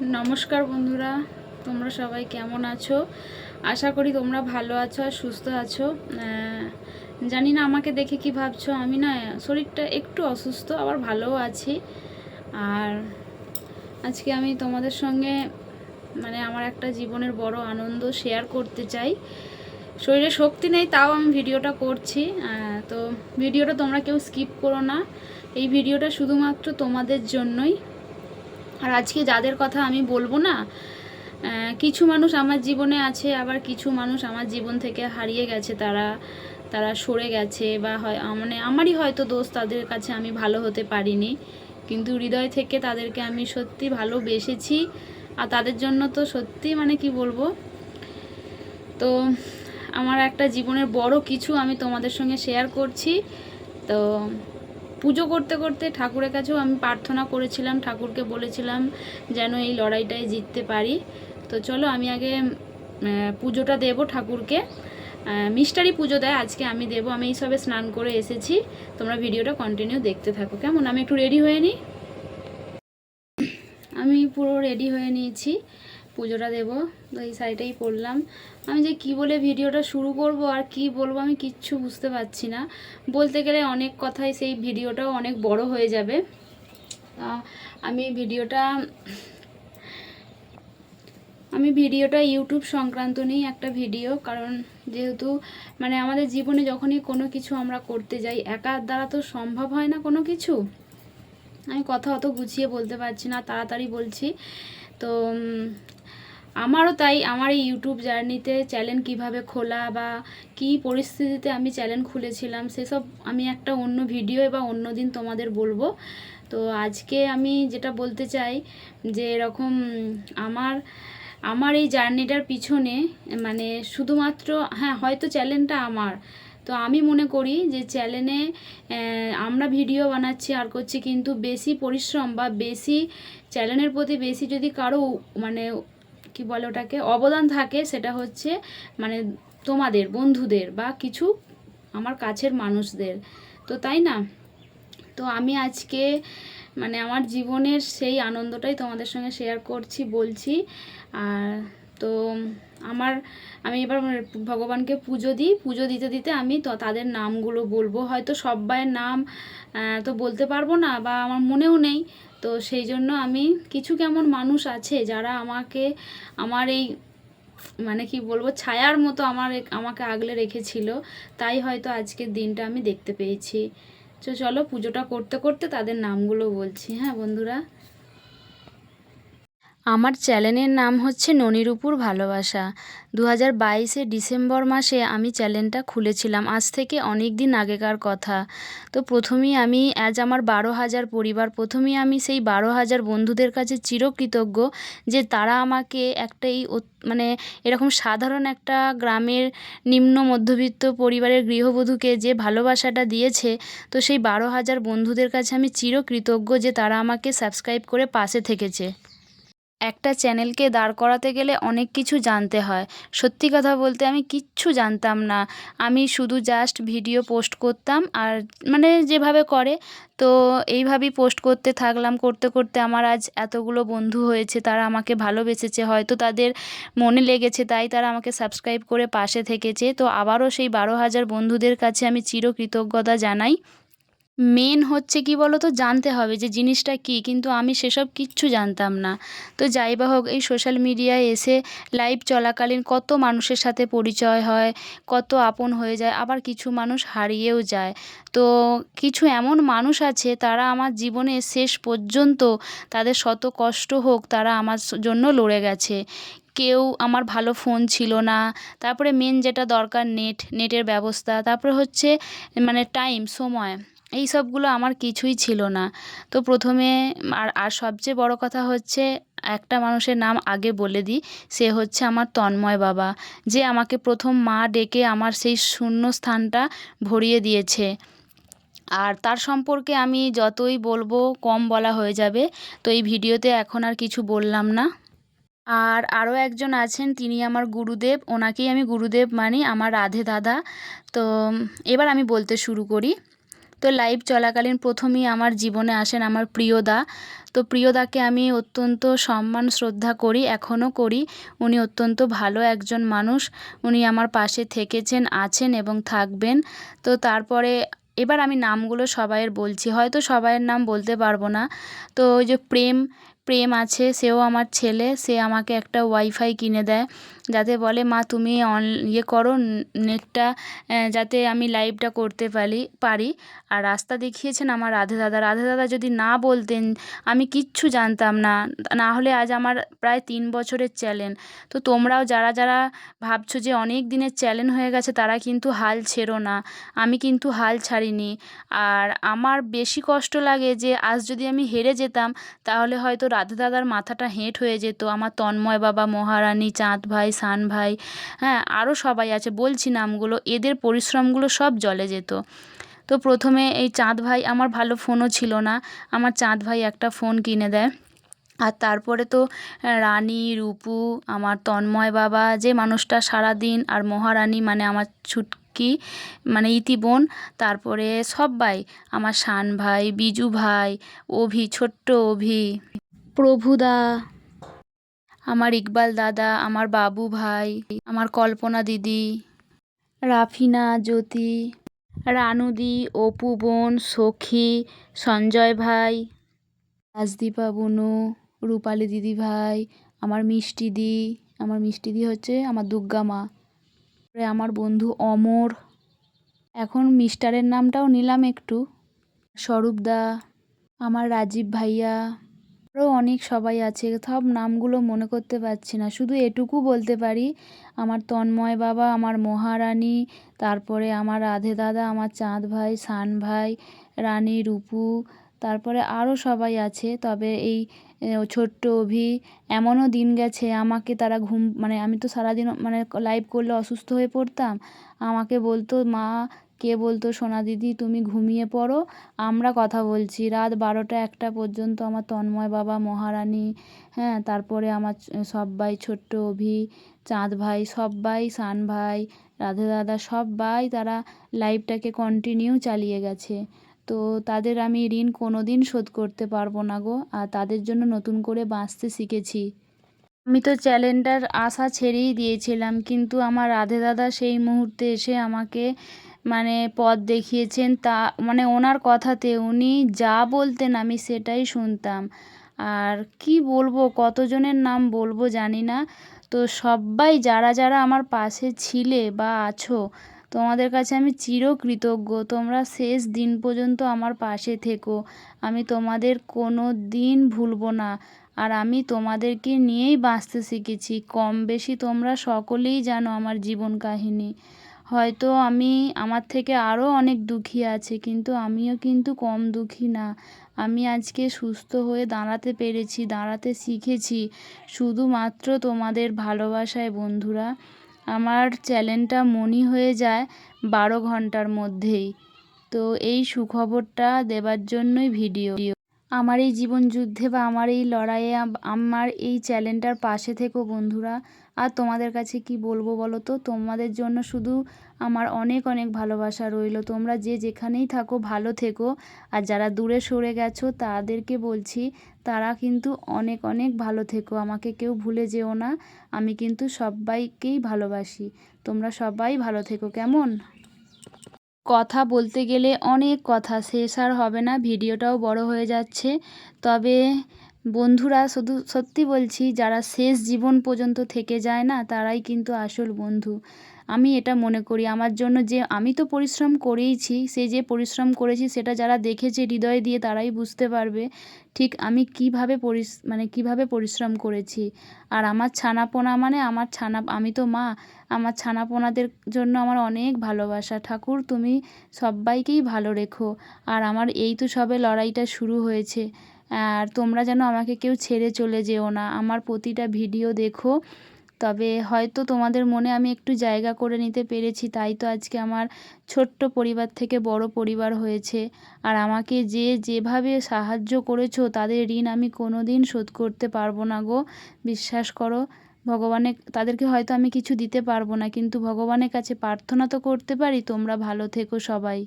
নমস্কার বন্ধুরা, তোমরা সবাই কেমন আছো? আশা করি তোমরা ভালো আছো আর সুস্থ আছো। জানি না আমাকে দেখে কি ভাবছ, আমি না শরীরটা একটু অসুস্থ, আবার ভালোও আছি। আর আজকে আমি তোমাদের সঙ্গে মানে আমার একটা জীবনের বড় আনন্দ শেয়ার করতে চাই। শরীরে শক্তি নেই, তাও আমি ভিডিওটা করছি। তো ভিডিওটা তোমরা কেউ স্কিপ করো না। এই ভিডিওটা শুধুমাত্র তোমাদের জন্যই। আর আজকে যাদের কথা আমি বলব না কিছু মানুষ আমার জীবনে আছে, আবার কিছু মানুষ আমার জীবন থেকে হারিয়ে গেছে, তারা তারা সরে গেছে বা হয় মানে আমারই হয়তো দোষ তাদের কাছে আমি ভালো হতে পারিনি, কিন্তু হৃদয় থেকে তাদেরকে আমি সত্যি ভালোবেসেছি, আর তাদের জন্য তো সত্যি মানে কি বলব? তো আমার একটা জীবনের বড় কিছু আমি তোমাদের সঙ্গে শেয়ার করছি, তো পুজো করতে করতে ঠাকুরের কাছেও আমি প্রার্থনা করেছিলাম, ঠাকুরকে বলেছিলাম যেন এই লড়াইটায় জিততে পারি। তো চলো আমি আগে পুজোটা দেব ঠাকুরকে। মিষ্টারি পুজো দেয়, আজকে আমি দেব, আমি এই সবে স্নান করে এসেছি। তোমরা ভিডিওটা কন্টিনিউ দেখতে থাকো। কেমন? আমি একটু রেডি হয়ে নিই? আমি পুরো রেডি হয়ে নিয়েছি। পুজোটা দেবো। তো এই শাড়িটাই পরলাম। আমি যে কি বলে ভিডিওটা শুরু করব আর কি বলব আমি কিচ্ছু বুঝতে পারছি না। বলতে গেলে অনেক কথাই সেই ভিডিওটাও অনেক বড় হয়ে যাবে। আমি ভিডিওটা আমি ভিডিওটা ইউটিউব সংক্রান্ত নিয়েই একটা ভিডিও, কারণ যেহেতু মানে আমাদের জীবনে যখনই কোনো কিছু আমরা করতে যাই একার দ্বারা তো সম্ভব হয় না কোনো কিছু। আমি কথা অত গুছিয়ে বলতে পারছি না, তাড়াতাড়ি বলছি। তো আমারও তাই, আমার এই ইউটিউব জার্নিতে চ্যানেল কীভাবে খোলা বা কি পরিস্থিতিতে আমি চ্যানেল খুলেছিলাম, সেসব আমি একটা অন্য ভিডিও বা অন্য দিন তোমাদের বলব। তো আজকে আমি যেটা বলতে চাই, যে এরকম আমার আমার এই জার্নিটার পিছনে মানে শুধুমাত্র হ্যাঁ হয়তো চ্যানেলটা আমার। তো আমি মনে করি যে চ্যানেলে আমরা ভিডিও বানাচ্ছি আর করছি, কিন্তু বেশি পরিশ্রম বা বেশি চ্যানেলের প্রতি বেশি যদি কারও মানে কি বলে ওটাকে, অবদান থাকে সেটা হচ্ছে মানে তোমাদের, বন্ধুদের বা কিছু আমার কাছের মানুষদের। তো তাই না? তো আমি আজকে মানে আমার জীবনের সেই আনন্দটাই তোমাদের সঙ্গে শেয়ার করছি, বলছি। আর তো আমার, আমি এবার ভগবানকে পুজো দিই। পুজো দিতে দিতে আমি তো তাদের নামগুলো বলব। হয়তো সব্বাইয়ের নাম তো বলতে পারব না বা আমার মনেও নেই। তো সেই জন্য আমি কিছু কেমন মানুষ আছে যারা আমাকে, আমার এই মানে কি বলব, ছায়ার মতো আমার আমাকে আগলে রেখেছিল। তাই হয়তো আজকের দিনটা আমি দেখতে পেয়েছি। তো চলো পুজোটা করতে করতে তাদের নামগুলো বলছি। হ্যাঁ বন্ধুরা? আমার চ্যানেলের নাম হচ্ছে ননিরূপুর ভালোবাসা। দু হাজার বাইশে ডিসেম্বর মাসে আমি চ্যানেলটা খুলেছিলাম। আজ থেকে অনেক দিন আগেকার কথা। তো প্রথমেই আমি, আজ আমার বারো হাজার পরিবার, প্রথমেই আমি সেই বারো হাজার বন্ধুদের কাছে চিরকৃতজ্ঞ যে তারা আমাকে একটা এই মানে এরকম সাধারণ একটা গ্রামের নিম্ন মধ্যবিত্ত পরিবারের গৃহবধূকে যে ভালোবাসাটা দিয়েছে, তো সেই বারো হাজার বন্ধুদের কাছে আমি চিরকৃতজ্ঞ যে তারা আমাকে সাবস্ক্রাইব করে পাশে থেকেছে। একটা চ্যানেলকে দাঁড় করাতে গেলে অনেক কিছু জানতে হয়। সত্যি কথা বলতে আমি কিচ্ছু জানতাম না। আমি শুধু জাস্ট ভিডিও পোস্ট করতাম আর মানে যেভাবে করে। তো এইভাবেই পোস্ট করতে থাকলাম, করতে করতে আমার আজ এতগুলো বন্ধু হয়েছে, তারা আমাকে ভালোবেসেছে। হয়তো তাদের মনে লেগেছে, তাই তারা আমাকে সাবস্ক্রাইব করে পাশে থেকেছে। তো আবারও সেই বারো হাজার বন্ধুদের কাছে আমি চিরকৃতজ্ঞতা জানাই। মেন হচ্ছে কি বলো তো জানতে হবে যে জিনিসটা কি, কিন্তু আমি সেসব কিচ্ছু জানতাম না। তো যাই বা হোক, এই সোশ্যাল মিডিয়ায় এসে লাইভ চলাকালীন কত মানুষের সাথে পরিচয় হয়, কত আপন হয়ে যায়, আবার কিছু মানুষ হারিয়েও যায়। তো কিছু এমন মানুষ আছে, তারা আমার জীবনে শেষ পর্যন্ত তাদের শত কষ্ট হোক, তারা আমার জন্য লড়ে গেছে। কেউ আমার ভালো ফোন ছিল না, তারপরে মেন যেটা দরকার নেট নেটের ব্যবস্থা, তারপরে হচ্ছে মানে টাইম সময়। এই সবগুলো আমার কিছুই ছিল না। তো প্রথমে আর আর সবচেয়ে বড় কথা হচ্ছে, একটা মানুষের নাম আগে বলে দিই, সে হচ্ছে আমার তন্ময় বাবা। যে আমাকে প্রথম মা ডেকে আমার সেই শূন্য স্থানটা ভরিয়ে দিয়েছে। আর তার সম্পর্কে আমি যতই বলব কম বলা হয়ে যাবে, তো এই ভিডিওতে এখন আর কিছু বললাম না। আর আরও একজন আছেন, তিনি আমার গুরুদেব, ওনাকেই আমি গুরুদেব মানি, আমার রাধে দাদা। তো এবার আমি বলতে শুরু করি। তো লাইভ চলাকালীন প্রথমেই আমার জীবনে আসেন আমার প্রিয়দা তো প্রিয়দাকে আমি অত্যন্ত সম্মান, শ্রদ্ধা করি, এখনও করি। উনি অত্যন্ত ভালো একজন মানুষ। উনি আমার পাশে থেকেছেন, আছেন এবং থাকবেন। তো তারপরে এবার আমি নামগুলো সবাইয়ের বলছি। হয়তো সবাইয়ের নাম বলতে পারব না। তো ওই যে প্রেম প্রেম আছে, সেও আমার ছেলে, সে আমাকে একটা ওয়াইফাই কিনে দেয়। যাতে বলে, মা, তুমি অন ইয়ে করো, নেটটা যাতে আমি লাইভটা করতে পারি পারি। আর রাস্তা দেখিয়েছেন আমার রাধে দাদা। রাধে দাদা যদি না বলতেন, আমি কিচ্ছু জানতাম না। না হলে আজ আমার প্রায় তিন বছরের চ্যালেঞ্জ। তো তোমরাও যারা যারা ভাবছ যে অনেক দিনের চ্যালেঞ্জ হয়ে গেছে, তারা কিন্তু হাল ছেড়ো না। আমি কিন্তু হাল ছাড়িনি। আর আমার বেশি কষ্ট লাগে যে আজ যদি আমি হেরে যেতাম, তাহলে হয়তো রাধে দাদার মাথাটা হেঁট হয়ে যেত। আমার তন্ময় বাবা, মহারানী, চাঁদ ভাই সান ভাই হ্যাঁ আরও সবাই আছে, বলছি নামগুলো, এদের পরিশ্রমগুলো সব জলে যেত। তো প্রথমে এই চাঁদ ভাই, আমার ভালো ফোনও ছিল না, আমার চাঁদ ভাই একটা ফোন কিনে দেয়। আর তারপরে তো রানী, রূপু, আমার তন্ময় বাবা, যে মানুষটা সারাদিন, আর মহারানী মানে আমার ছুটকি মানে ইতি বোন, তারপরে সব্বাই আমার শান ভাই, বিজু ভাই, অভি, ছোট্ট অভি। প্রভুদা আমার ইকবাল দাদা, আমার বাবু ভাই, আমার কল্পনা দিদি, রাফিনা, জ্যোতি, রানুদি, অপু বোন, সখী, সঞ্জয় ভাই, রাজদীপা বনু, রূপালি দিদি ভাই, আমার মিষ্টি দি, আমার মিষ্টি দি হচ্ছে আমার দুর্গা মা। আমার বন্ধু অমর। এখন মিস্টারের নামটাও নিলাম একটু। স্বরূপদা আমার রাজীব ভাইয়া আরও অনেক সবাই আছে, সব নামগুলো মনে করতে পারছি না। শুধু এটুকু বলতে পারি, আমার তন্ময় বাবা, আমার মহারানী, তারপরে আমার রাধে দাদা, আমার চাঁদ ভাই, সান ভাই, রানী রূপু, তারপরে আরও সবাই আছে। তবে এই ছোট্ট অভি, এমনও দিন গেছে আমাকে তারা ঘুম মানে আমি তো সারাদিন মানে লাইভ করলে অসুস্থ হয়ে পড়তাম। আমাকে বলতো, মা, কে বলতো, সোনা দিদি, তুমি ঘুমিয়ে পড়ো, আমরা কথা বলছি। রাত বারোটা একটা পর্যন্ত আমার তন্ময় বাবা, মহারানী হ্যাঁ তারপরে আমার সব্বাই, ছোট্ট অভি, চাঁদ ভাই, সব্বাই, সান ভাই, রাধে দাদা, সব্বাই তারা লাইভটাকে কন্টিনিউ চালিয়ে গেছে। তো তাদের আমি ঋণ কোনো দিন শোধ করতে পারব না গো, আর তাদের জন্য নতুন করে বাঁচতে শিখেছি। আমি তো চ্যালেঞ্জটার আশা ছেড়েই দিয়েছিলাম, কিন্তু আমার রাধে দাদা সেই মুহূর্তে এসে আমাকে মানে পথ দেখিয়েছেন তা মানে ওনার কথাতে উনি যা বলতেন আমি সেটাই শুনতাম। আর কি বলব, কতজনের নাম বলব জানি না, তো সবাই যারা যারা আমার পাশে ছিলে বা আছো তোমাদের কাছে আমি চিরকৃতজ্ঞ। তোমরা শেষ দিন পর্যন্ত আমার পাশে থেকো। আমি তোমাদের কোনো দিন ভুলবো না। আর আমি তোমাদেরকে নিয়েই বাঁচতে শিখেছি। কম বেশি তোমরা সকলেই জানো আমার জীবন কাহিনী। হয়তো আমি আমার থেকে আরও অনেক দুঃখী আছে, কিন্তু আমিও কিন্তু কম দুঃখী না। আমি আজকে সুস্থ হয়ে দাঁড়াতে পেরেছি, দাঁড়াতে শিখেছি। শুধুমাত্র তোমাদের ভালোবাসায়, বন্ধুরা। আমার চ্যানেলটা মনি হয়ে যায় বারো ঘণ্টার মধ্যেই। তো এই সুখবরটা দেবার জন্যই ভিডিও। আমার এই জীবন যুদ্ধে বা আমার এই লড়াইয়ে আমার এই চ্যালেঞ্জটার পাশে থেকো বন্ধুরা। আর তোমাদের কাছে কি বলব বলো তো? তোমাদের জন্য শুধু আমার অনেক অনেক ভালোবাসা রইল। তোমরা যে যেখানেই থাকো, ভালো থেকো। আর যারা দূরে সরে গেছো, তাদেরকে বলছি, তারা কিন্তু অনেক অনেক ভালো থেকো। আমাকে কেউ ভুলে যেও না। আমি কিন্তু সবাইকেই ভালোবাসি। তোমরা সবাই ভালো থেকো। কেমন? কথা বলতে গেলে অনেক কথা। শেষ আর হবে না। ভিডিওটাও বড় হয়ে যাচ্ছে। তবে বন্ধুরা, শুধু সত্যি বলছি, যারা শেষ জীবন পর্যন্ত থেকে যায় না, তারাই কিন্তু আসল বন্ধু। আমি এটা মনে করি। আমার জন্য যে আমি তো পরিশ্রম করেইছি, সে যে পরিশ্রম করেছি, সেটা যারা দেখেছে হৃদয় দিয়ে তারাই বুঝতে পারবে ঠিক আমি কীভাবে পরিস মানে কীভাবে পরিশ্রম করেছি। আর আমার ছানাপোনা মানে আমার ছানা, আমি তো মা, আমার ছানাপোনাদের জন্য আমার অনেক ভালোবাসা। ঠাকুর, তুমি সব্বাইকেই ভালো রেখো। আর আমার এই তো সবে লড়াইটা শুরু হয়েছে। আর তোমরা যেন আমাকে কেউ ছেড়ে চলে যেও না। আমার প্রতিটা ভিডিও দেখো। তবে হয়তো তোমাদের মনে আমি একটু জায়গা করে নিতে পেরেছি, তাই তো আজকে আমার ছোট্ট পরিবার থেকে বড় পরিবার হয়েছে। আর আমাকে যে যেভাবে সাহায্য করেছ, তাদের ঋণ আমি কোনো দিন শোধ করতে পারব না গো। বিশ্বাস করো ভগবানের তাদেরকে হয়তো আমি কিছু দিতে পারব না, কিন্তু ভগবানের কাছে প্রার্থনা তো করতে পারি। তোমরা ভালো থেকো সবাই।